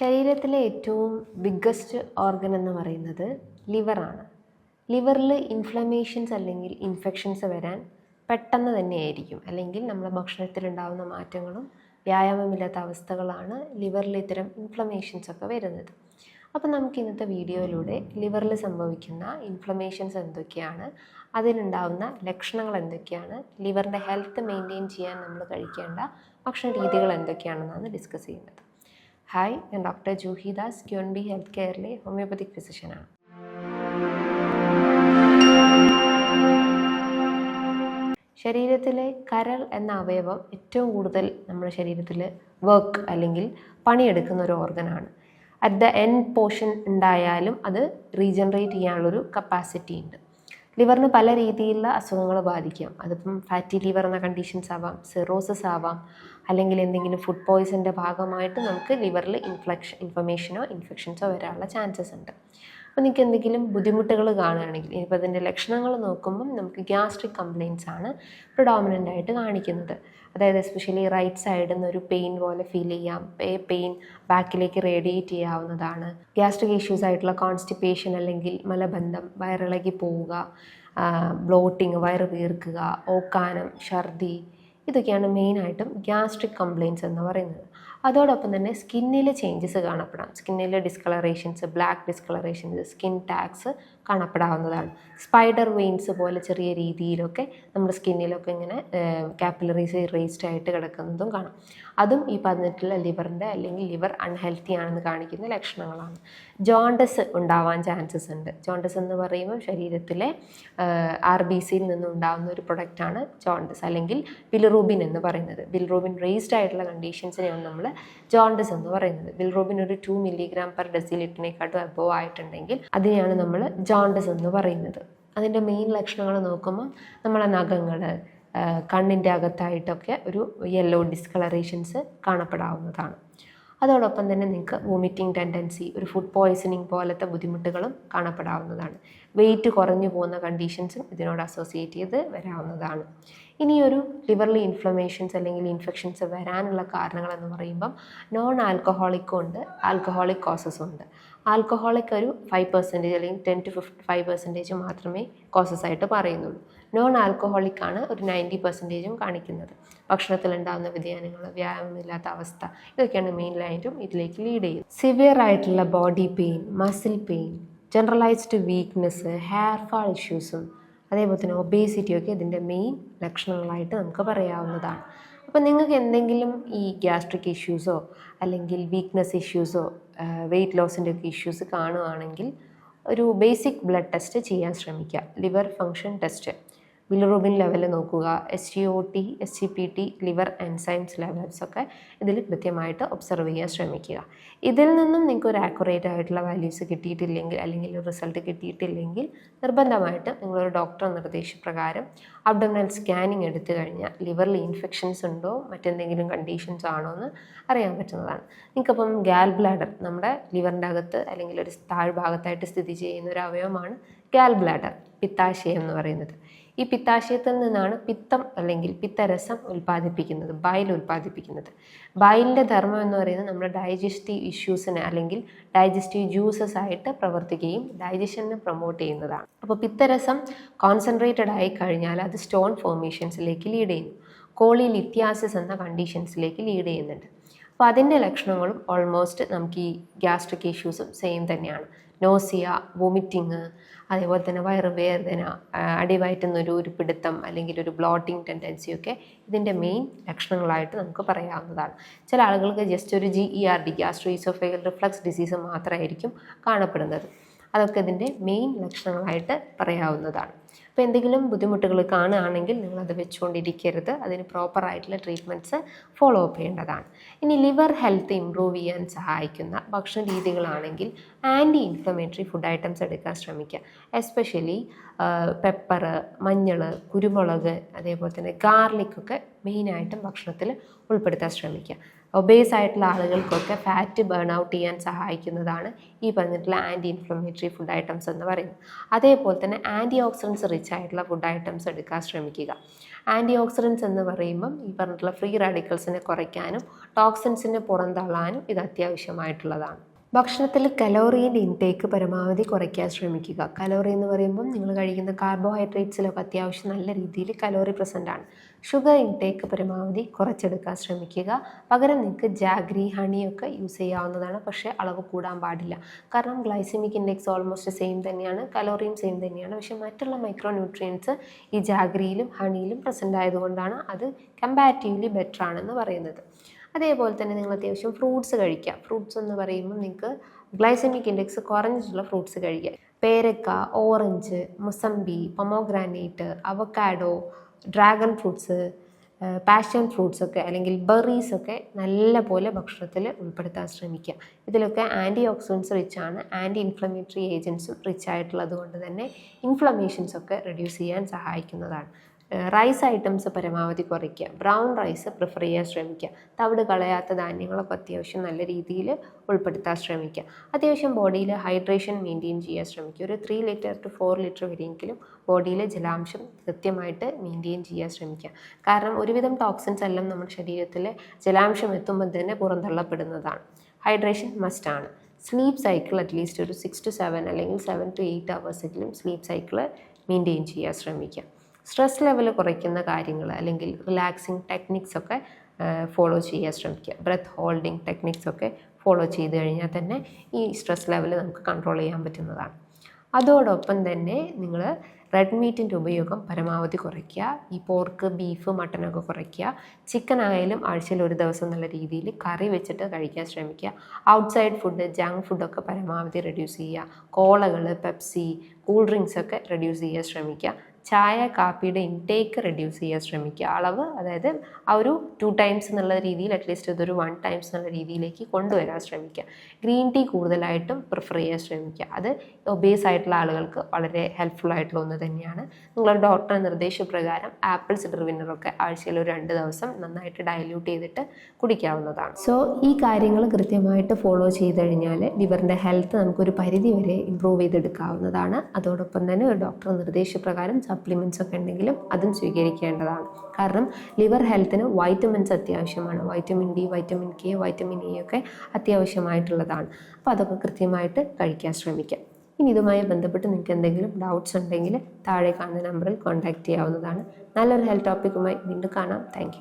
ശരീരത്തിലെ ഏറ്റവും biggest organ എന്ന് പറയുന്നത് ലിവറാണ് ലിവറിൽ ഇൻഫ്ലമേഷൻസ് അല്ലെങ്കിൽ ഇൻഫെക്ഷൻസ് വരാൻ പെട്ടെന്ന് തന്നെയായിരിക്കും. അല്ലെങ്കിൽ നമ്മുടെ ഭക്ഷണത്തിലുണ്ടാകുന്ന മാറ്റങ്ങളും വ്യായാമമില്ലാത്ത അവസ്ഥകളാണ് ലിവറിൽ ഇത്തരം ഇൻഫ്ലമേഷൻസ് ഒക്കെ വരുന്നത്. അപ്പോൾ നമുക്ക് ഇന്നത്തെ വീഡിയോയിലൂടെ ലിവറിൽ സംഭവിക്കുന്ന ഇൻഫ്ലമേഷൻസ് എന്തൊക്കെയാണ് അതിനുണ്ടാകുന്ന ലക്ഷണങ്ങൾ എന്തൊക്കെയാണ് ലിവറിന്റെ ഹെൽത്ത് മെയിന്റെയിൻ ചെയ്യാൻ നമ്മൾ കഴിക്കേണ്ട ഭക്ഷണ രീതികൾ എന്തൊക്കെയാണെന്നാണ് ഡിസ്കസ് ചെയ്യുന്നത് ഹായ് ഞാൻ doctor Juhidas queen B health കെയറിലെ ഹോമിയോപ്പതിക് ഫിസിഷ്യനാണ് ശരീരത്തിലെ കരൾ എന്ന അവയവം ഏറ്റവും കൂടുതൽ നമ്മുടെ ശരീരത്തിൽ വർക്ക് അല്ലെങ്കിൽ പണിയെടുക്കുന്ന ഒരു ഓർഗനാണ് അറ്റ് ദ എൻ പോർഷൻ ഉണ്ടായാലും അത് റീജനറേറ്റ് ചെയ്യാനുള്ളൊരു കപ്പാസിറ്റി ഉണ്ട്. ലിവറിന് പല രീതിയിലുള്ള അസുഖങ്ങൾ ബാധിക്കാം. അതിപ്പം ഫാറ്റി ലിവർ എന്ന കണ്ടീഷൻസ് ആവാം സിറോസിസ് ആവാം അല്ലെങ്കിൽ എന്തെങ്കിലും ഫുഡ് പോയ്സന്റെ ഭാഗമായിട്ട് നമുക്ക് ലിവറിൽ ഇൻഫ്ലക്ഷൻ ഇൻഫർമേഷനോ ഇൻഫെക്ഷൻസോ വരാനുള്ള ചാൻസസ് ഉണ്ട്. അപ്പോൾ നിങ്ങൾക്ക് എന്തെങ്കിലും ബുദ്ധിമുട്ടുകൾ കാണുകയാണെങ്കിൽ ഇനിയിപ്പോൾ അതിന്റെ ലക്ഷണങ്ങൾ നോക്കുമ്പം നമുക്ക് ഗ്യാസ്ട്രിക് കംപ്ലയിൻസ് ആണ് പ്രൊഡോമിനന്റ് ആയിട്ട് കാണിക്കുന്നത്. അതായത് എസ്പെഷ്യലി റൈറ്റ് സൈഡിൽ നിന്ന് ഒരു പെയിൻ പോലെ ഫീൽ ചെയ്യാം. പെയിൻ ബാക്കിലേക്ക് റേഡിയേറ്റ് ചെയ്യാവുന്നതാണ്. ഗ്യാസ്ട്രിക് ഇഷ്യൂസ് ആയിട്ടുള്ള കോൺസ്റ്റിപ്പേഷൻ അല്ലെങ്കിൽ മലബന്ധം വയറിളകി പോവുക ബ്ലോട്ടിങ് വയറ് വീർക്കുക ഓക്കാനം ഛർദി ഇതൊക്കെയാണ് മെയിനായിട്ടും ഗ്യാസ്ട്രിക് കംപ്ലയിൻസ് എന്ന് പറയുന്നത്. അതോടൊപ്പം തന്നെ സ്കിന്നിലെ ചേഞ്ചസ് കാണപ്പെടാം. സ്കിന്നിലെ discolourations black discolourations skin tags കാണപ്പെടാവുന്നതാണ്. Spider veins പോലെ ചെറിയ രീതിയിലൊക്കെ നമ്മുടെ സ്കിന്നിലൊക്കെ ഇങ്ങനെ കാപ്പിലറീസ് റേസ്ഡ് ആയിട്ട് കിടക്കുന്നതും കാണാം. അതും ഈ പതിനെട്ടിലെ ലിവറിന്റെ അല്ലെങ്കിൽ ലിവർ അൺഹെൽത്തി ആണെന്ന് കാണിക്കുന്ന ലക്ഷണങ്ങളാണ്. ജോണ്ടസ് ഉണ്ടാവാൻ ചാൻസസ് ഉണ്ട്. ജോണ്ടസ് എന്ന് പറയുമ്പോൾ ശരീരത്തിലെ ആർ ബി സിയിൽ നിന്നുണ്ടാകുന്ന ഒരു പ്രൊഡക്റ്റാണ് ജോണ്ടസ് അല്ലെങ്കിൽ ബിൽറൂബിൻ എന്ന് പറയുന്നത്. ബിൽറൂബിൻ റേസ്ഡ് ആയിട്ടുള്ള കണ്ടീഷൻസിനെയാണ് നമ്മൾ ജോണ്ടസ് എന്ന് പറയുന്നത്. ബിൽറൂബിൻ ഒരു ടു മില്ലിഗ്രാം പെർ ഡെസിലിറ്ററിനെക്കാട്ടും അബോവ് ആയിട്ടുണ്ടെങ്കിൽ അതിനെയാണ് നമ്മൾ ജോണ്ടസ് എന്ന് പറയുന്നത്. അതിന്റെ മെയിൻ ലക്ഷണങ്ങൾ നോക്കുമ്പോൾ നമ്മളെ നഖങ്ങൾ കണ്ണിന്റെ അകത്തായിട്ടൊക്കെ ഒരു യെല്ലോ ഡിസ്കളറേഷൻസ് കാണപ്പെടാവുന്നതാണ്. അതോടൊപ്പം തന്നെ നിങ്ങൾക്ക് വോമിറ്റിംഗ് ടെൻഡൻസി ഒരു ഫുഡ് പോയ്സണിങ് പോലത്തെ ബുദ്ധിമുട്ടുകളും കാണപ്പെടാവുന്നതാണ്. വെയിറ്റ് കുറഞ്ഞു പോകുന്ന കണ്ടീഷൻസും ഇതിനോട് അസോസിയേറ്റ് ചെയ്ത് വരാവുന്നതാണ്. ഇനിയൊരു ലിവറിൽ ഇൻഫ്ലമേഷൻസ് അല്ലെങ്കിൽ ഇൻഫെക്ഷൻസ് വരാനുള്ള കാരണങ്ങളെന്ന് പറയുമ്പം നോൺ ആൽക്കഹോളിക്കും ഉണ്ട് ആൽക്കഹോളിക് കോസസും ഉണ്ട്. ആൽക്കഹോളിക് ഒരു ഫൈവ് പെർസെന്റേജ് അല്ലെങ്കിൽ ten to fifty five percentage മാത്രമേ കോസസ് ആയിട്ട് പറയുന്നുള്ളൂ. നോൺ ആൽക്കഹോളിക് ആണ് ഒരു നയന്റി പെർസെന്റേജും കാണിക്കുന്നത്. ഭക്ഷണത്തിൽ ഉണ്ടാകുന്ന വ്യതിയാനങ്ങൾ വ്യായാമമില്ലാത്ത അവസ്ഥ ഇതൊക്കെയാണ് മെയിൻലായിട്ടും ഇതിലേക്ക് ലീഡ് ചെയ്യുന്നത്. സിവിയർ ആയിട്ടുള്ള body pain muscle pain generalised weakness hair fall ഇഷ്യൂസും അതേപോലെ തന്നെ ഒബേസിറ്റിയൊക്കെ ഇതിന്റെ മെയിൻ ലക്ഷണങ്ങളായിട്ട് നമുക്ക് പറയാവുന്നതാണ്. അപ്പോൾ നിങ്ങൾക്ക് എന്തെങ്കിലും ഈ ഗ്യാസ്ട്രിക് ഇഷ്യൂസോ അല്ലെങ്കിൽ വീക്ക്നെസ് ഇഷ്യൂസോ വെയിറ്റ് ലോസിന്റെ ഒക്കെ ഇഷ്യൂസ് കാണുകയാണെങ്കിൽ ഒരു ബേസിക് ബ്ലഡ് ടെസ്റ്റ് ചെയ്യാൻ ശ്രമിക്കുക. Liver function test bilirubin level നോക്കുക. S G O T S G P T liver enzymes levels ഒക്കെ ഇതിൽ കൃത്യമായിട്ട് ഒബ്സർവ് ചെയ്യാൻ ശ്രമിക്കുക. ഇതിൽ നിന്നും നിങ്ങൾക്ക് ഒരു ആക്യുറേറ്റ് ആയിട്ടുള്ള വാല്യൂസ് കിട്ടിയിട്ടില്ലെങ്കിൽ അല്ലെങ്കിൽ റിസൾട്ട് കിട്ടിയിട്ടില്ലെങ്കിൽ നിർബന്ധമായിട്ട് നിങ്ങളൊരു ഡോക്ടർ നിർദ്ദേശപ്രകാരം അബ്ഡമിനൽ സ്കാനിങ് എടുത്തു കഴിഞ്ഞാൽ ലിവറിൽ ഇൻഫെക്ഷൻസ് ഉണ്ടോ മറ്റെന്തെങ്കിലും കണ്ടീഷൻസ് ആണോ എന്ന് അറിയാൻ പറ്റുന്നതാണ്. നിങ്ങൾക്കപ്പം ഗാൽ ബ്ലാഡർ നമ്മുടെ ലിവറിന്റെ അകത്ത് അല്ലെങ്കിൽ ഒരു താഴ്ഭാഗത്തായിട്ട് സ്ഥിതി ചെയ്യുന്ന ഒരു അവയവമാണ് ഗാൽ ബ്ലാഡർ പിത്താശയം എന്ന് പറയുന്നത്. ഈ പിത്താശയത്തിൽ നിന്നാണ് പിത്തം അല്ലെങ്കിൽ പിത്തരസം ഉൽപ്പാദിപ്പിക്കുന്നത് ബൈൽ ഉൽപ്പാദിപ്പിക്കുന്നത്. ബൈലിന്റെ ധർമ്മം എന്ന് പറയുന്നത് നമ്മുടെ ഡൈജസ്റ്റീവ് ഇഷ്യൂസിനെ അല്ലെങ്കിൽ ഡൈജസ്റ്റീവ് ജ്യൂസസ് ആയിട്ട് പ്രവർത്തിക്കുകയും ഡൈജഷനെ പ്രൊമോട്ട് ചെയ്യുന്നതാണ്. അപ്പോൾ പിത്തരസം കോൺസെൻട്രേറ്റഡ് ആയി കഴിഞ്ഞാൽ അത് സ്റ്റോൺ ഫോർമേഷൻസിലേക്ക് ലീഡ് ചെയ്യുന്നു. കോളി ലിത്യാസിസ് എന്ന കണ്ടീഷൻസിലേക്ക് ലീഡ് ചെയ്യുന്നുണ്ട്. അപ്പോൾ അതിന്റെ ലക്ഷണങ്ങളും ഓൾമോസ്റ്റ് നമുക്ക് ഈ ഗ്യാസ്ട്രിക് ഇഷ്യൂസും സെയിം തന്നെയാണ്. നോസിയ വോമിറ്റിങ് അതേപോലെ തന്നെ വയറുവേദന അടിവയറ്റുന്നൊരു ഒരു പിടുത്തം അല്ലെങ്കിൽ ഒരു ബ്ലോട്ടിംഗ് ടെൻഡൻസിയൊക്കെ ഇതിന്റെ മെയിൻ ലക്ഷണങ്ങളായിട്ട് നമുക്ക് പറയാവുന്നതാണ്. ചില ആളുകൾക്ക് ജസ്റ്റ് ഒരു G E R D gastroesophageal reflux disease മാത്രമായിരിക്കും കാണപ്പെടുന്നത്. അതൊക്കെ ഇതിന്റെ മെയിൻ ലക്ഷണങ്ങളായിട്ട് പറയാവുന്നതാണ്. അപ്പോൾ എന്തെങ്കിലും ബുദ്ധിമുട്ടുകൾ കാണുകയാണെങ്കിൽ അത് വെച്ചുകൊണ്ടിരിക്കരുത്. അതിന് പ്രോപ്പറായിട്ടുള്ള ട്രീറ്റ്മെന്റ്സ് ഫോളോ അപ്പ് ചെയ്യേണ്ടതാണ്. ഇനി ലിവർ ഹെൽത്ത് ഇമ്പ്രൂവ് ചെയ്യാൻ സഹായിക്കുന്ന ഭക്ഷണ രീതികളാണെങ്കിൽ ആന്റി ഇൻഫ്ലമേറ്ററി ഫുഡ് ഐറ്റംസ് എടുക്കാൻ ശ്രമിക്കുക. എസ്പെഷ്യലി പെപ്പർ മഞ്ഞൾ കുരുമുളക് അതേപോലെ തന്നെ ഗാർലിക്കൊക്കെ മെയിനായിട്ടും ഭക്ഷണത്തിൽ ഉൾപ്പെടുത്താൻ ശ്രമിക്കുക. ഒബേസ് ആയിട്ടുള്ള ആളുകൾക്കൊക്കെ ഫാറ്റ് ബേൺ ഔട്ട് ചെയ്യാൻ സഹായിക്കുന്നതാണ് ഈ പറഞ്ഞിട്ടുള്ള ആന്റി ഇൻഫ്ലമേറ്ററി ഫുഡ് ഐറ്റംസ് എന്ന് പറയുന്നത്. അതേപോലെ തന്നെ ആന്റി ഓക്സിഡൻസ് റിച്ച് ആയിട്ടുള്ള ഫുഡ് ഐറ്റംസ് എടുക്കാൻ ശ്രമിക്കുക. ആന്റി ഓക്സിഡൻസ് എന്ന് പറയുമ്പം ഈ പറഞ്ഞിട്ടുള്ള ഫ്രീ റാഡിക്കൽസിനെ കുറയ്ക്കാനും ടോക്സിൻസിനെ പുറന്തള്ളാനും ഇത് അത്യാവശ്യമായിട്ടുള്ളതാണ്. ഭക്ഷണത്തിൽ കലോറീന്റെ ഇൻടേക്ക് പരമാവധി കുറയ്ക്കാൻ ശ്രമിക്കുക. കലോറി എന്ന് പറയുമ്പം നിങ്ങൾ കഴിക്കുന്ന കാർബോഹൈഡ്രേറ്റ്സിലൊക്കെ അത്യാവശ്യം നല്ല രീതിയിൽ കലോറി പ്രസന്റ് ആണ്. ഷുഗർ ഇൻടേക്ക് പരമാവധി കുറച്ചെടുക്കാൻ ശ്രമിക്കുക. പകരം നിങ്ങൾക്ക് ജാഗ്രി ഹണിയൊക്കെ യൂസ് ചെയ്യാവുന്നതാണ്. പക്ഷേ അളവ് കൂടാൻ പാടില്ല. കാരണം ഗ്ലൈസിമിക് ഇൻഡെക്സ് ഓൾമോസ്റ്റ് സെയിം തന്നെയാണ്. കലോറിയും സെയിം തന്നെയാണ്. പക്ഷേ മറ്റുള്ള മൈക്രോ ന്യൂട്രിയൻസ് ഈ ജാഗ്രിയിലും ഹണിയിലും പ്രസന്റ് ആയതുകൊണ്ടാണ് അത് കമ്പാരിറ്റീവ്ലി ബെറ്റർ ആണെന്ന് പറയുന്നത്. അതേപോലെ തന്നെ നിങ്ങൾ അത്യാവശ്യം ഫ്രൂട്ട്സ് കഴിക്കുക. ഫ്രൂട്ട്സ് എന്ന് പറയുമ്പോൾ നിങ്ങൾക്ക് ഗ്ലൈസമിക് ഇൻഡെക്സ് കുറഞ്ഞിട്ടുള്ള ഫ്രൂട്ട്സ് കഴിക്കുക. പേരക്ക orange mosambi pomegranate avocado dragon fruits passion fruits ഒക്കെ അല്ലെങ്കിൽ ബെറീസ് ഒക്കെ നല്ല പോലെ ഭക്ഷണത്തിൽ ഉൾപ്പെടുത്താൻ ശ്രമിക്കുക. ഇതിലൊക്കെ ആന്റി ഓക്സിഡൻസ് റിച്ച് ആണ്. ആന്റി ഇൻഫ്ലമേറ്ററി ഏജൻസും റിച്ച് ആയിട്ടുള്ളത് കൊണ്ട് തന്നെ ഇൻഫ്ലമേഷൻസ് ഒക്കെ റെഡ്യൂസ് ചെയ്യാൻ സഹായിക്കുന്നതാണ്. റൈസ് ഐറ്റംസ് പരമാവധി കുറയ്ക്കുക. ബ്രൗൺ റൈസ് പ്രിഫർ ചെയ്യാൻ ശ്രമിക്കുക. തവിട് കളയാത്ത ധാന്യങ്ങളൊക്കെ അത്യാവശ്യം നല്ല രീതിയിൽ ഉൾപ്പെടുത്താൻ ശ്രമിക്കുക. അത്യാവശ്യം ബോഡിയിൽ ഹൈഡ്രേഷൻ മെയിന്റെയിൻ ചെയ്യാൻ ശ്രമിക്കുക. ഒരു three litre to four litre വരെയെങ്കിലും ബോഡിയിലെ ജലാംശം കൃത്യമായിട്ട് മെയിന്റെയിൻ ചെയ്യാൻ ശ്രമിക്കുക. കാരണം ഒരുവിധം ടോക്സിൻസ് എല്ലാം നമ്മുടെ ശരീരത്തിലെ ജലാംശം എത്തുമ്പോൾ തന്നെ പുറന്തള്ളപ്പെടുന്നതാണ്. ഹൈഡ്രേഷൻ മസ്റ്റാണ് സ്ലീപ്പ് സൈക്കിൾ അറ്റ്ലീസ്റ്റ് ഒരു സിക്സ് ടു സെവൻ അല്ലെങ്കിൽ സെവൻ ടു എയ്റ്റ് അവേഴ്സെങ്കിലും സ്ലീപ്പ് സൈക്കിൾ മെയിന്റെയിൻ ചെയ്യാൻ ശ്രമിക്കുക. സ്ട്രെസ് ലെവൽ കുറയ്ക്കുന്ന കാര്യങ്ങൾ അല്ലെങ്കിൽ റിലാക്സിങ് ടെക്നിക്സ് ഒക്കെ ഫോളോ ചെയ്യാൻ ശ്രമിക്കുക. ബ്രെത്ത് ഹോൾഡിംഗ് ടെക്നിക്സ് ഒക്കെ ഫോളോ ചെയ്ത് കഴിഞ്ഞാൽ തന്നെ ഈ സ്ട്രെസ് ലെവൽ നമുക്ക് കൺട്രോൾ ചെയ്യാൻ പറ്റുന്നതാണ്. അതോടൊപ്പം തന്നെ നിങ്ങൾ റെഡ് മീറ്റിന്റെ ഉപയോഗം പരമാവധി കുറയ്ക്കുക. ഈ പോർക്ക് ബീഫ് മട്ടനൊക്കെ കുറയ്ക്കുക. ചിക്കൻ ആയാലും ആഴ്ചയിൽ ഒരു ദിവസം എന്നുള്ള രീതിയിൽ കറി വെച്ചിട്ട് കഴിക്കാൻ ശ്രമിക്കുക. ഔട്ട്സൈഡ് ഫുഡ് ജങ്ക് ഫുഡൊക്കെ പരമാവധി റെഡ്യൂസ് ചെയ്യുക. കോളകൾ പെപ്സി കൂൾ ഡ്രിങ്ക്സ് ഒക്കെ റെഡ്യൂസ് ചെയ്യാൻ ശ്രമിക്കുക. ചായ കാപ്പിയുടെ ഇൻടേക്ക് റെഡ്യൂസ് ചെയ്യാൻ ശ്രമിക്കുക. അളവ് അതായത് ആ ഒരു ടു ടൈംസ് എന്നുള്ള രീതിയിൽ അറ്റ്ലീസ്റ്റ് ഇതൊരു വൺ ടൈംസ് എന്നുള്ള രീതിയിലേക്ക് കൊണ്ടുവരാൻ ശ്രമിക്കുക. ഗ്രീൻ ടീ കൂടുതലായിട്ടും പ്രിഫർ ചെയ്യാൻ ശ്രമിക്കുക. അത് ഒബേസ് ആയിട്ടുള്ള ആളുകൾക്ക് വളരെ ഹെൽപ്ഫുൾ ആയിട്ടുള്ള ഒന്ന് തന്നെയാണ്. നിങ്ങളുടെ ഡോക്ടറുടെ നിർദ്ദേശപ്രകാരം ആപ്പിൾ സിഡർ വിന്നറൊക്കെ ആഴ്ചയിൽ ഒരു രണ്ട് ദിവസം നന്നായിട്ട് ഡയല്യൂട്ട് ചെയ്തിട്ട് കുടിക്കാവുന്നതാണ്. സോ ഈ കാര്യങ്ങൾ കൃത്യമായിട്ട് ഫോളോ ചെയ്ത് കഴിഞ്ഞാൽ ലിവറിന്റെ ഹെൽത്ത് നമുക്കൊരു പരിധി വരെ ഇമ്പ്രൂവ് ചെയ്തെടുക്കാവുന്നതാണ്. അതോടൊപ്പം തന്നെ ഒരു ഡോക്ടർ നിർദ്ദേശപ്രകാരം സപ്ലിമെന്റ്സ് ഒക്കെ ഉണ്ടെങ്കിലും അതും സ്വീകരിക്കേണ്ടതാണ്. കാരണം ലിവർ ഹെൽത്തിന് വൈറ്റമിൻസ് അത്യാവശ്യമാണ്. Vitamin D vitamin K vitamin A ഒക്കെ അത്യാവശ്യമായിട്ടുള്ളതാണ്. അപ്പോൾ അതൊക്കെ കൃത്യമായിട്ട് കഴിക്കാൻ ശ്രമിക്കാം. ഇനി ഇതുമായി ബന്ധപ്പെട്ട് നിങ്ങൾക്ക് എന്തെങ്കിലും ഡൗട്ട്സ് ഉണ്ടെങ്കിൽ താഴെ കാണുന്ന നമ്പറിൽ കോൺടാക്റ്റ് ചെയ്യാവുന്നതാണ്. നല്ലൊരു ഹെൽത്ത് ടോപ്പിക്കുമായി വീണ്ടും കാണാം. താങ്ക്